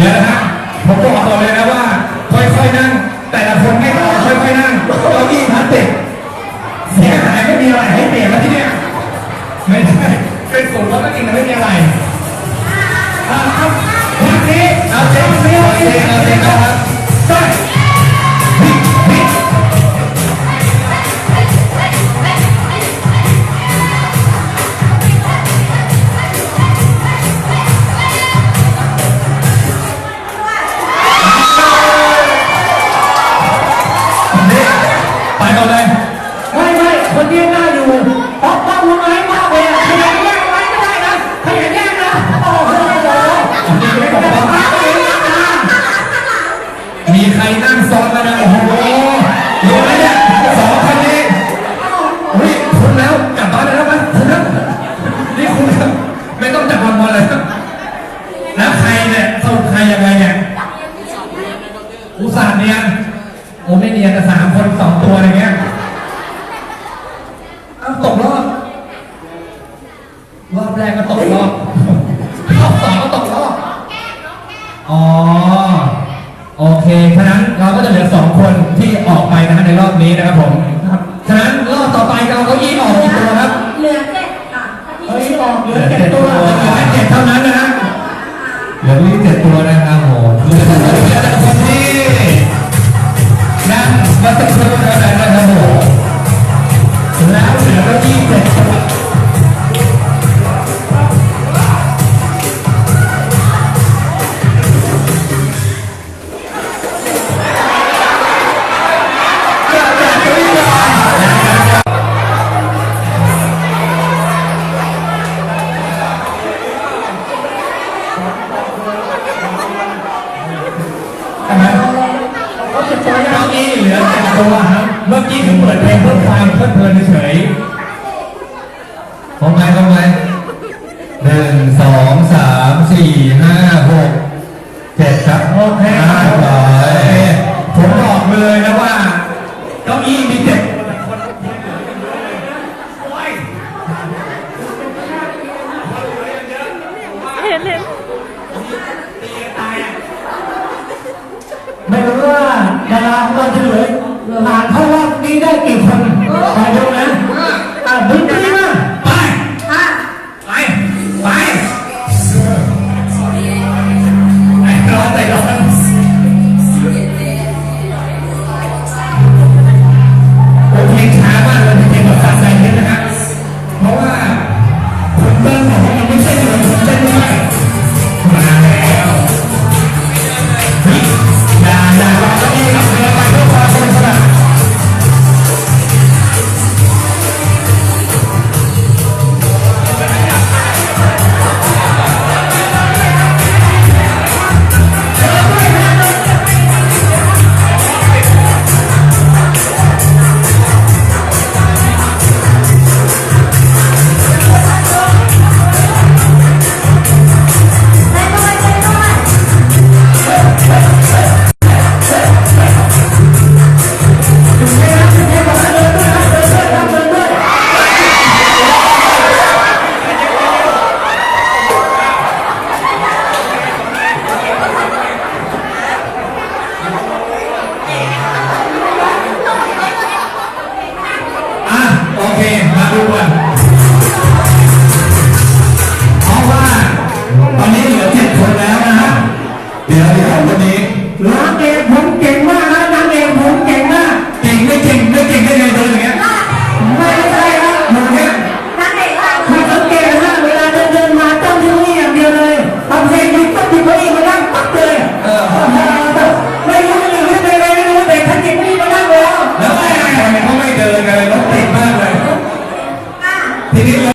เดี๋ยวนะฮะผมบอกก่อนเลยนะว่า ค่อยๆนั่ง แต่ละคนไม่ต่อค่อยๆนั่งเก้าอี้พลาสติกเสียหายไม่มีอะไรให้เปลี่ยนแล้วที่เนี้ยไม่ใช่เป็นสูตรแล้วก็จริงแต่ไม่มีอะไรอ่าครับวันนี้เอาเจ๊ ไปก่อนเลย ไม่ไม่คนนี้น่าอยู่ โอเคฉะนั้นเราก็จะเหลือสองคนที่ออกไปนะฮะในรอบนี้นะครับผมฉะนั้นรอบต่อไปเราก็ยี่ออกกี่ตัวครับเหลือเจ็ดค่ะเฮ้ยออกเหลือเจ็ดตัวเหลือแค่เจ็ดเท่านั้นนะฮะเหลือวิ่งเจ็ดตัวนะครับผมเหลือแต่คนที่นั่งมาสักครู่เท่านั้นนะ ลือเจ็ดตัวครับเมื่อกี้ผมเปิดเพลงเพื่อความเพลิดเพลินเฉยพร้อมไหมพร้อมไหมหนึ่งสองสามสี่ห้าหกเจ็ดครับโอเคห้าร้อยผมบอกเลยนะว่าเก้าอี้มีเจ็ด